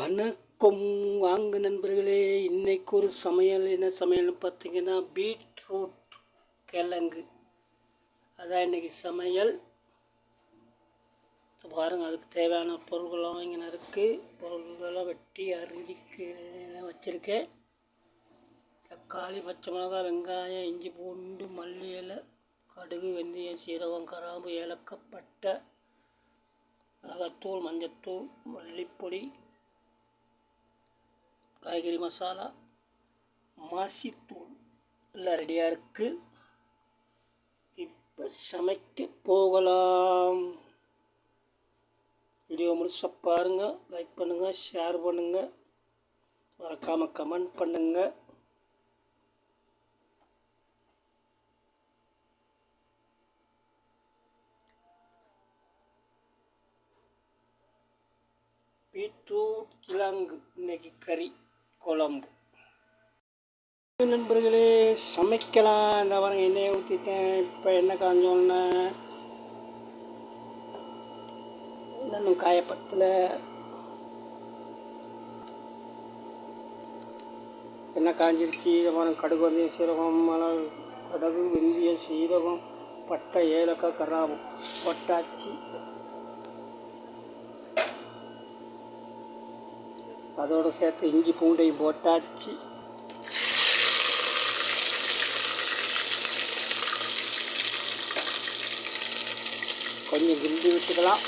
வணக்கம் வாங்க நண்பர்களே. இன்னைக்கு ஒரு சமையல் என்ன சமையல்னு பார்த்தீங்கன்னா பீட்ரூட் கிழங்கு. அதான் இன்னைக்கு சமையல். பாருங்கள் அதுக்கு தேவையான பொருள்கள்லாம் இங்கே இருக்குது பொருள்கள்லாம் வெட்டி அரிஞ்சிக்கு வச்சுருக்கேன். தக்காளி பச்சை மிளகாய் வெங்காயம் இஞ்சி பூண்டு மல்லி இலை கடுகு வெந்தயம் சீரகம் கராம்பு ஏலக்கப்பட்டை மிளகாத்தூள் மஞ்சத்தூள் மல்லிப்பொடி காய்கறி மசாலா மாசித்தூள் எல்லாம் ரெடியாக இருக்குது இப்போ சமைக்க போகலாம். வீடியோ முழுசாக பாருங்கள் லைக் பண்ணுங்கள் ஷேர் பண்ணுங்கள் மறக்காமல் கமெண்ட் பண்ணுங்கள் பீட்ரூட் கிழங்கு இன்னைக்கு கறி. குழம்பு. நண்பர்களே சமைக்கலாம். இந்த பாருங்க எண்ணெயை ஊற்றிட்டேன் இப்போ என்ன காஞ்சோன்னு இன்னும் காயப்பத்தில் எண்ணெய் காஞ்சிருச்சு. இதை பாருங்க கடுகு வந்து சீரகம் மிளகு கடுகு வெந்தயம் சீரகம் பட்டை ஏலக்காய் கராபு பட்டாச்சி. அதோடு சேர்த்து இஞ்சி பூண்டையும் போட்டாச்சு. கொஞ்சம் கிண்டி விட்டுக்கலாம்.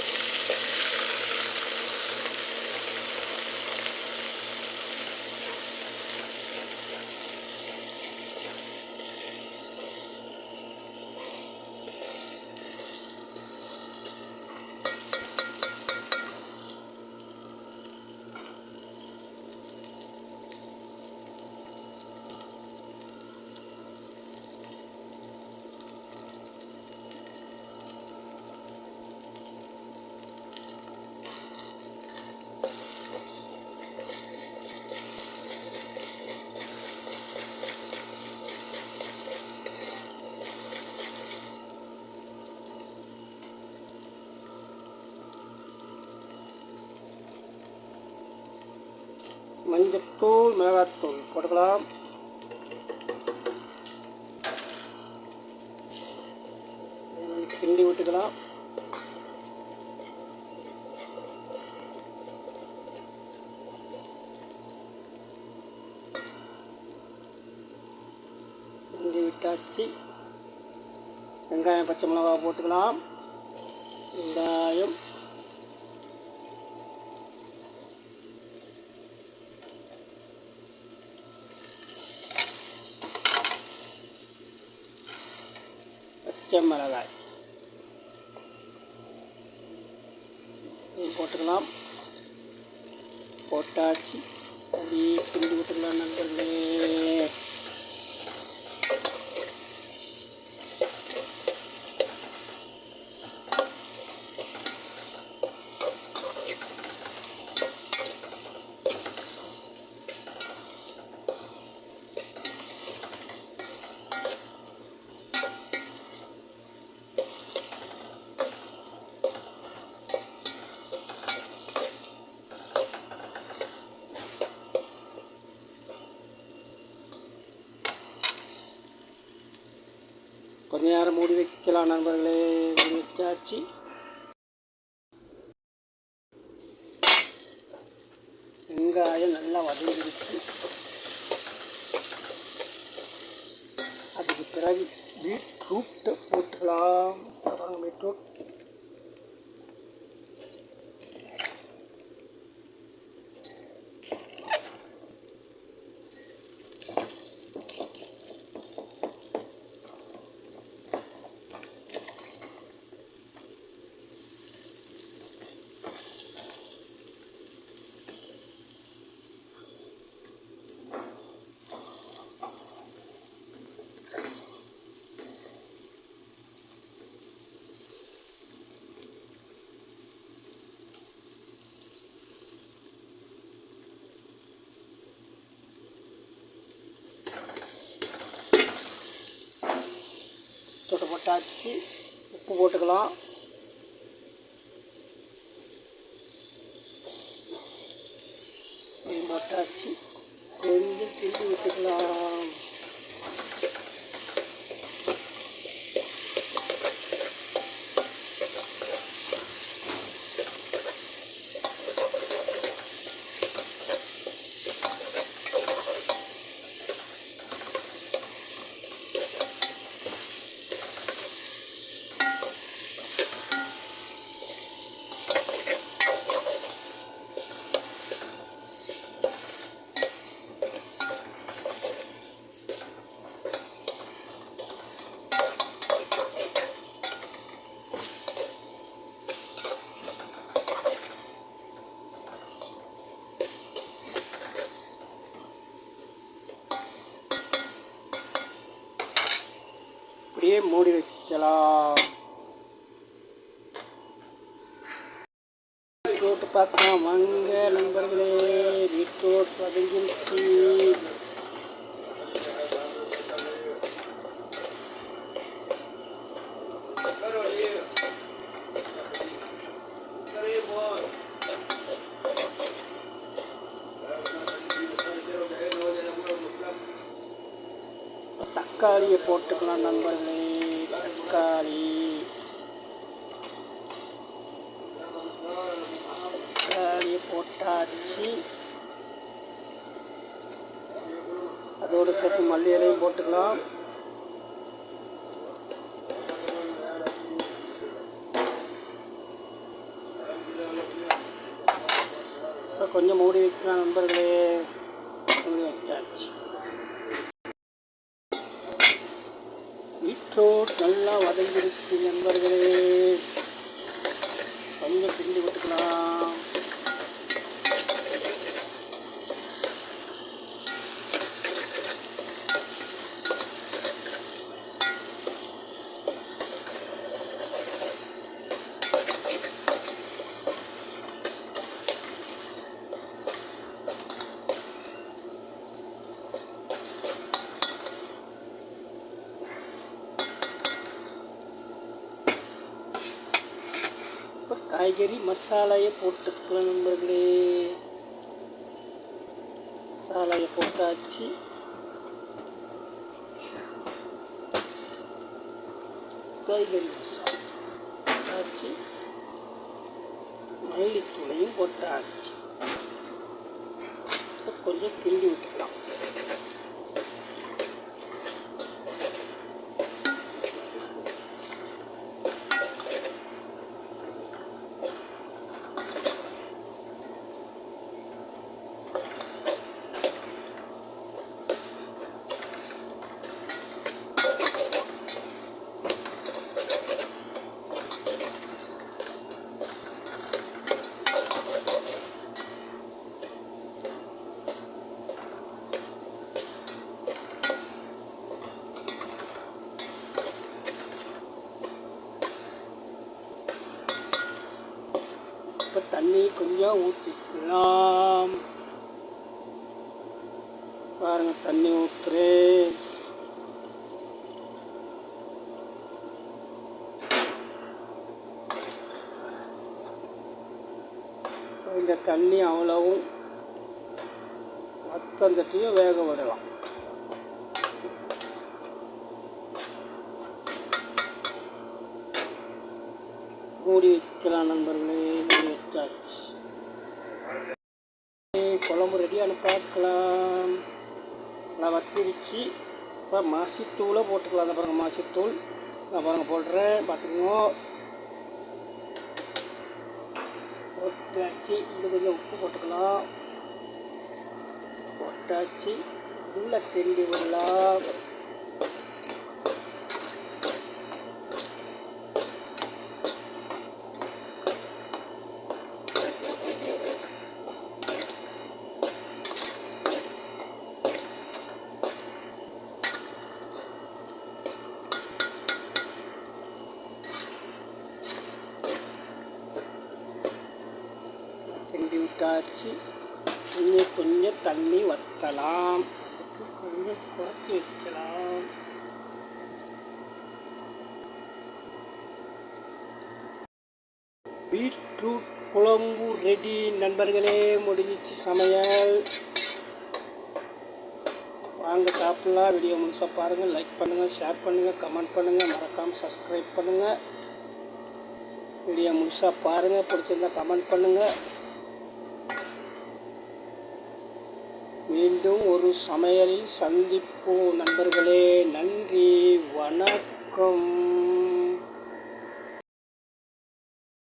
மஞ்சத்தூள் மிளகாத்தூள் போட்டுக்கலாம் கிண்டி விட்டுக்கலாம் கிண்டி விட்டாச்சு வெங்காயம் பச்சை மிளகா போட்டுக்கலாம் வெங்காயம் பச்சை மிளகாய். இது போட்டுக்கலாம். போட்டாச்சு. அப்படியே கிண்டி விட்டுக்கலாம் நண்பர்களே. கொஞ்ச நேரம் மூடி வைக்கலாம் நண்பர்களே. மூடி வச்சாச்சு வெங்காயம் நல்லா வதங்கிடுச்சு அதுக்கு பிறகு பீட்ரூட்டை போட்டுக்கலாம் அப்புறம் பீட்ரூட் தொட்டு போட்டாச்சு. உப்பு போட்டுக்கலாம். போட்டாச்சு. கொஞ்சம் திருப்பி விட்டுக்கலாம் அப்படியே மூடி வைக்கலாம் வீட்டோட்டு பார்க்கலாம். வாங்க நண்பர்களே வீட்டோட்டு வதங்கிருச்சு தக்காளியை போட்டுக்கலாம் நண்பர்களே தக்காளி. தக்காளியை போட்டாச்சு. அதோடு சேர்த்து மல்லி இலையும் போட்டுக்கலாம். கொஞ்சம் மூடி வைக்கலாம் நண்பர்களே. மூடி வச்சாச்சு. பீட்ரூட் நல்லா வதங்கிருச்சு நண்பர்களே கொஞ்சம் கிண்டி விட்டுக்கலாம் இப்போ காய்கறி மசாலாயை போட்டுக்கலாம் நண்பர்களே. மசாலாயை போட்டாச்சு. காய்கறி மசாலா போட்டாச்சு. மல்லித்தூளையும் போட்டாச்சு. இப்போ கொஞ்சம் கிண்டி விட்டுக்கலாம் இப்போ தண்ணி கொஞ்சம் ஊற்றிக்கலாம் பாருங்க தண்ணி ஊற்றுறேன் இந்த தண்ணி அவ்வளவும் மொத்தந்தத்தையும் வேக விடலாம். மூடி வைக்கலாம் நண்பர்களே மூடி வச்சாச்சு குழம்பு ரெடியான பார்க்கலாம். நல்லா வத்திருச்சு. இப்போ மாசித்தூளை போட்டுக்கலாம். அந்த பாருங்கள் மாசித்தூள். நான் பாருங்கள் போடுறேன். பார்த்துக்கோ போட்டாச்சு. இன்னும் கொஞ்சம் உப்பு போட்டுக்கலாம். போட்டாச்சு. உள்ள கிண்டி வச்சு இன்னும் கொஞ்சம் தண்ணி வற்றலாம். அதுக்கு கொஞ்சம் குறைச்சி வைக்கலாம் பீட்ரூட் குழம்பு ரெடி நண்பர்களே முடிஞ்சிச்சு சமையல். வாங்க சாப்பிடலாம். வீடியோ முழுசாக பாருங்கள் லைக் பண்ணுங்கள் ஷேர் பண்ணுங்கள் கமெண்ட் பண்ணுங்கள் மறக்காமல் சப்ஸ்கிரைப் பண்ணுங்கள் வீடியோ முழுசாக பாருங்கள் பிடிச்சிருந்தா கமெண்ட் பண்ணுங்கள் மீண்டும் ஒரு சமையலில் சந்திப்போம் நண்பர்களே. நன்றி வணக்கம்.